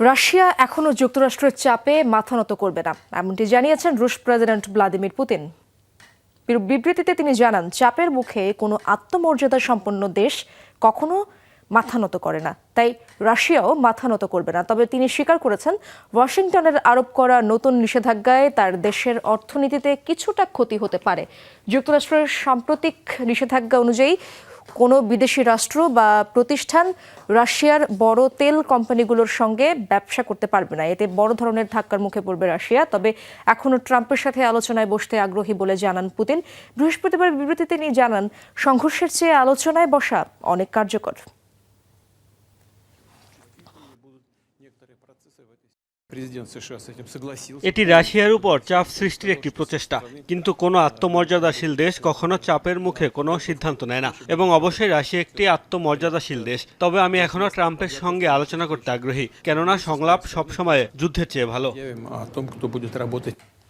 Russia এখনও যুক্তরাষ্ট্রের চাপে মাথা নত করবে না, এমনটি জানিয়েছেন রুশ প্রেসিডেন্ট ভ্লাদিমির পুতিন। বিবৃতিতে তিনি জানান, চাপের মুখে কোনো আত্মমর্যাদা সম্পন্ন দেশ কখনো মাথা নত করে না। তাই রাশিয়াও মাথা নত করবে না। তবে তিনি স্বীকার করেছেন, ওয়াশিংটনের আরোপ করা নতুন নিষেধাজ্ঞায় তার দেশের অর্থনীতিতে কিছুটা ক্ষতি হতে পারে। যুক্তরাষ্ট্রের সাম্প্রতিক নিষেধাজ্ঞা অনুযায়ী কোনো বিদেশি রাষ্ট্র বা প্রতিষ্ঠান রাশিয়ার বড় তেল কোম্পানিগুলোর সঙ্গে ব্যবসা করতে পারবে না। এতে বড় ধরনের ধাক্কার মুখে পড়বে রাশিয়া। তবে এখনও ট্রাম্পের সাথে আলোচনায় বসতে আগ্রহী বলে জানান পুতিন। বৃহস্পতিবার বিবৃতিতে তিনি জানান, সংঘর্ষের চেয়ে আলোচনায় বসা অনেক কার্যকর। এটি রাশিয়ার উপর চাপ সৃষ্টির একটি প্রচেষ্টা। কিন্তু কোনো আত্মমর্যাদাশীল দেশ কখনো চাপের মুখে কোনো সিদ্ধান্ত নেয় না। এবং অবশ্যই রাশিয়া একটি আত্মমর্যাদাশীল দেশ। তবে আমি এখনও ট্রাম্পের সঙ্গে আলোচনা করতে আগ্রহী। কেননা সংলাপ সবসময় যুদ্ধের চেয়ে ভালো।